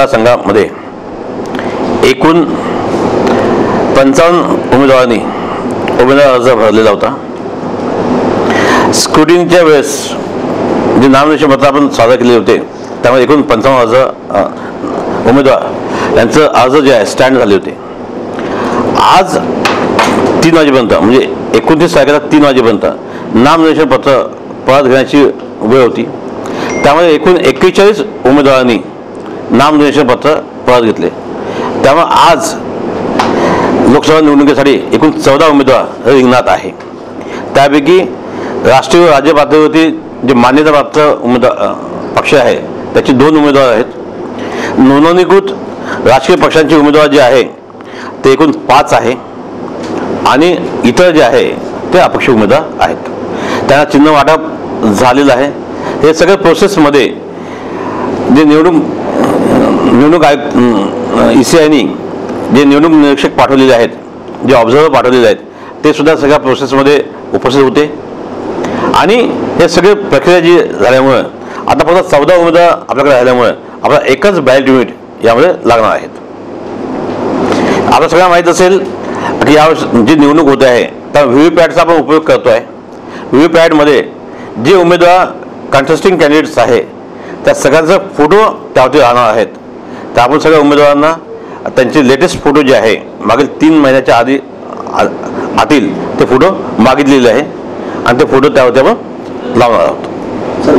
मतदारसंघामध्ये एकूण पंचावन्न उमेदवारांनी उमेदवार अर्ज भरलेला होता. स्क्रुटिंगच्या वेळेस जे नामनिर्देशन पत्र आपण सादर केले होते त्यामध्ये एकूण पंचावन्न अर्ज उमेदवार यांचं अर्ज जे आहे स्टँड झाले होते. आज तीन वाजेपर्यंत म्हणजे एकोणतीस तारखेला तीन वाजेपर्यंत नामनिर्देशन पत्र परत घेण्याची वेळ होती. त्यामध्ये एकूण एक्केचाळीस उमेदवारांनी नामनिर्देशन पत्र परत घेतले. त्यामुळे आज लोकसभा निवडणुकीसाठी एकूण चौदा उमेदवार हे रिंगणात आहे. त्यापैकी राष्ट्रीय व राज्य पातळीवरती जे मान्यताप्राप्त उमेदवार पक्ष आहे त्याचे दोन उमेदवार आहेत. नोंदणीकृत राजकीय पक्षांचे उमेदवार जे आहे ते एकूण पाच आहे आणि इतर जे आहे ते अपक्ष उमेदवार आहेत. त्यांना चिन्ह वाटप झालेलं आहे. हे सगळ्या प्रोसेसमध्ये जे निवडून निवडणूक आयुक्त ई सी आयनी जे निवडणूक निरीक्षक पाठवलेले आहेत जे ऑब्झर्वर पाठवलेले आहेत ते सुद्धा सगळ्या प्रोसेसमध्ये उपस्थित होते. आणि हे सगळे प्रक्रिया जी झाल्यामुळं आता फक्त चौदा उमेदवार आपल्याकडे राहिल्यामुळे आपला एकच बॅलेट युनिट यामध्ये लागणार आहेत. आता सगळ्यांना माहीत असेल की या जी निवडणूक होते आहे त्या व्ही व्ही पॅटचा आपण उपयोग करतो आहे व्ही व्ही पॅटमध्ये जे उमेदवार कंटेस्टिंग कॅन्डिडेट्स आहे त्या सगळ्यांचा फोटो त्यावरती राहणार आहेत. तर आपण सगळ्या उमेदवारांना त्यांचे लेटेस्ट फोटो जे आहे मागील तीन महिन्याच्या आधी आतील ते फोटो मागितलेले आहे. आणि ते फोटो त्यावरती आपण लावणार आहोत. सर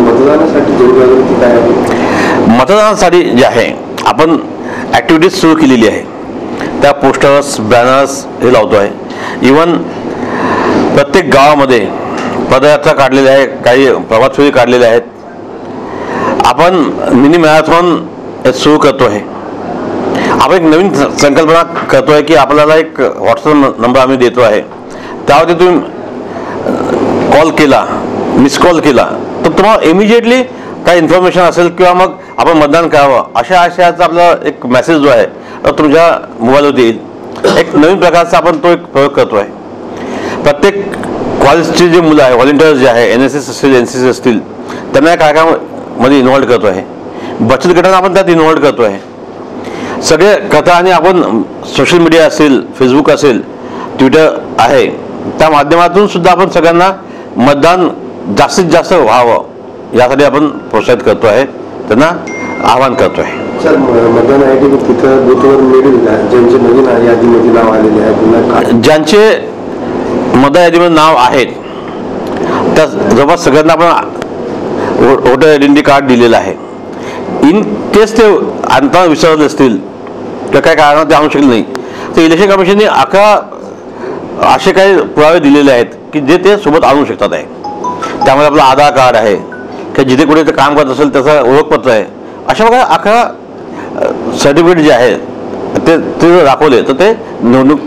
मतदानासाठी जे आहे आपण ॲक्टिव्हिटीज सुरू केलेली आहे. त्या पोस्टर्स बॅनर्स हे लावतो आहे. इवन प्रत्येक गावामध्ये पदयात्रा काढलेल्या आहे काही प्रभात फेरी काढलेल्या आहेत. आपण मिनी मॅरेथॉन सुरू करतो आहे आपण एक नवीन संकल्पना करतो आहे की आपल्याला एक व्हॉट्सअप नंबर आम्ही देतो आहे. त्यावरती तुम्ही कॉल केला मिस कॉल केला तर तुम्हाला इमिजिएटली काही इन्फॉर्मेशन असेल किंवा मग आपण मतदान करावं. अशा आशयाचा आपला एक मेसेज जो आहे तो तुमच्या मोबाईलवरती येईल. एक नवीन प्रकारचा आपण तो एक प्रयोग करतो आहे प्रत्येक कॉलेजची जे मुलं आहे व्हॉलेंटियर्स जे आहे एन एस एस असतील एन सी सी असतील त्यांना काय या कार्यक्रमामध्ये इन्व्हॉल्व करतो आहे. बचत गटांना आपण त्यात इन्व्हॉल्व करतो आहे. सगळे कथा आणि आपण सोशल मीडिया असेल फेसबुक असेल ट्विटर आहे. त्या माध्यमातून सुद्धा आपण सगळ्यांना मतदान जास्तीत जास्त व्हावं यासाठी आपण प्रोत्साहित करतो आहे. त्यांना आवाहन करतो आहे. सर म- मतदान तिथं बूथवर मिळेल का ज्यांचे नवीन यादीमध्ये नाव आलेले आहे ज्यांचे मतदार यादीमध्ये नाव आहेत त्या जवळपास सगळ्यांना आपण वोटर आयडेंटिटी कार्ड दिलेलं आहे. इन केस ते आणताना विसरत असतील किंवा काय कारणात ते आणू शकले नाही. तर इलेक्शन कमिशनने अकरा असे काही पुरावे दिलेले आहेत की जे ते सोबत आणू शकतात आहे. त्यामध्ये आपलं आधार कार्ड आहे किंवा जिथे कुठे ते काम करत असेल त्याचं ओळखपत्र आहे. अशा प्रकारे अकरा सर्टिफिकेट जे आहे ते ते जर दाखवले तर ते निवडणूक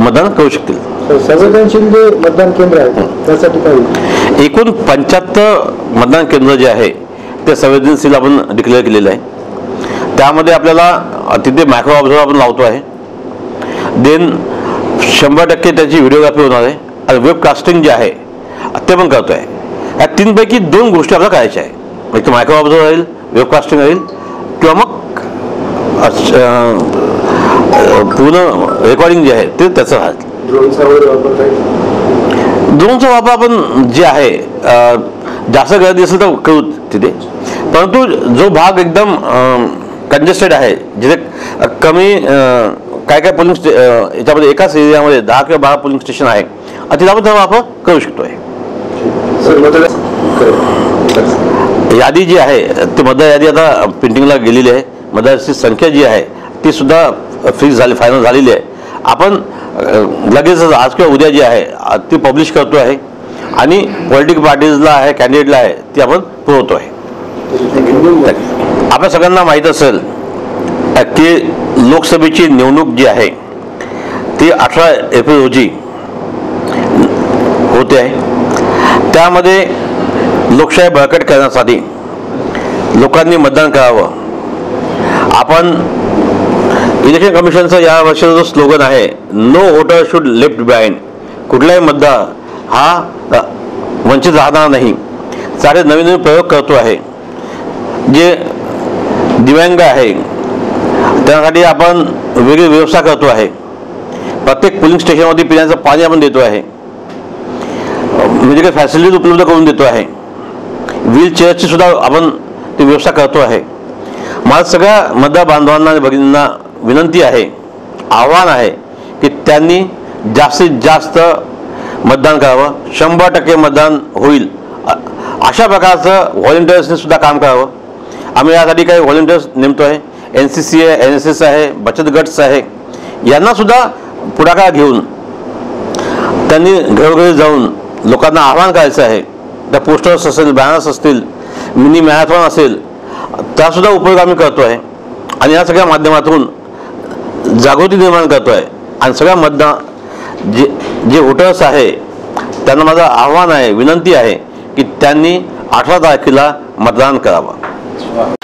मतदान करू शकतील. संवेदनशील जे मतदान केंद्र आहे त्यासाठी काय? एकूण पंच्याहत्तर मतदान केंद्र जे आहे ते संवेदनशील आपण डिक्लेअर केलेलं आहे. त्यामध्ये आपल्याला तिथे मायक्रो ऑब्झर्वर आपण लावतो आहे. देन शंभर टक्के त्याची व्हिडिओग्राफी होणार आहे. आणि वेबकास्टिंग जे आहे ते पण करतो आहे या तीनपैकी दोन गोष्टी आपल्याला करायच्या आहे. एक मायक्रो ऑब्झर्वर राहील वेबकास्टिंग राहील किंवा मग पूर्ण रेकॉर्डिंग जे आहे ते त्याचं राहील. ड्रोनचा वगैरे वापर काय ड्रोनचा वापर आपण जे आहे जास्त गर्दी असेल तर करू तिथे. परंतु जो भाग एकदम कंजेस्टेड आहे जिथे कमी काय काय पोलिंग स्टे याच्यामध्ये एकाच एरियामध्ये दहा किंवा बारा पोलिंग स्टेशन आहे तिथे आपण त्याचा वापर करू शकतो आहे यादी जी आहे ती मतदार यादी आता प्रिंटिंगला गेलेली आहे. मतदाराची संख्या जी आहे ती सुद्धा फिक्स झाली फायनल झालेली आहे. आपण लगेचच आज किंवा उद्या जी आहे ती पब्लिश करतो आहे. आणि पॉलिटिकल पार्टीजला आहे कॅन्डिडेटला आहे ती आपण पुरवतो आहे. आपल्या सगळ्यांना माहीत असेल की लोकसभेची निवडणूक जी आहे ती अठरा एप्रिल रोजी होते आहे. त्यामध्ये लोकशाही बळकट करण्यासाठी लोकांनी मतदान करावं. आपण इलेक्शन कमिशनचा या वर्षाचा जो स्लोगन आहे no voter should left behind कुठलाही मतदार हा वंचित राहणार नाही. सारे नवीन नवीन प्रयोग करतो आहे. जे दिव्यांग आहे त्यासाठी आपण वेगळी व्यवस्था करतो आहे. प्रत्येक पोलिंग स्टेशनमध्ये पिण्याचं पाणी आपण देतो आहे. म्हणजे काही फॅसिलिटीज उपलब्ध करून देतो आहे. व्हीलचेअरची सुद्धा आपण ती व्यवस्था करतो आहे. मला सगळ्या मतदार बांधवांना आणि भगिनींना विनंती आहे आव्हान आहे की त्यांनी जास्तीत जास्त मतदान करावं. शंभर टक्के मतदान होईल. अशा प्रकारचं व्हॉलेंटियर्सने सुद्धा काम करावं. आम्ही यासाठी काही व्हॉलेंटियर्स नेमतो आहे एन सी सी आहे एन एस एस आहे बचत गट्स आहे. यांनासुद्धा पुढाकार घेऊन त्यांनी घरोघरी जाऊन लोकांना आवाहन करायचं आहे. त्या पोस्टर्स असेल बॅनर्स असतील मिनी मॅरेथॉन असेल त्यासुद्धा उपयोग आम्ही करतो आहे आणि या सगळ्या माध्यमातून जागृती निर्माण करतो आहे आणि सगळ्या मतदान जे जे वोटर्स आहे त्यांना माझं आव्हान आहे विनंती आहे की त्यांनी अठरा तारखेला मतदान करावं.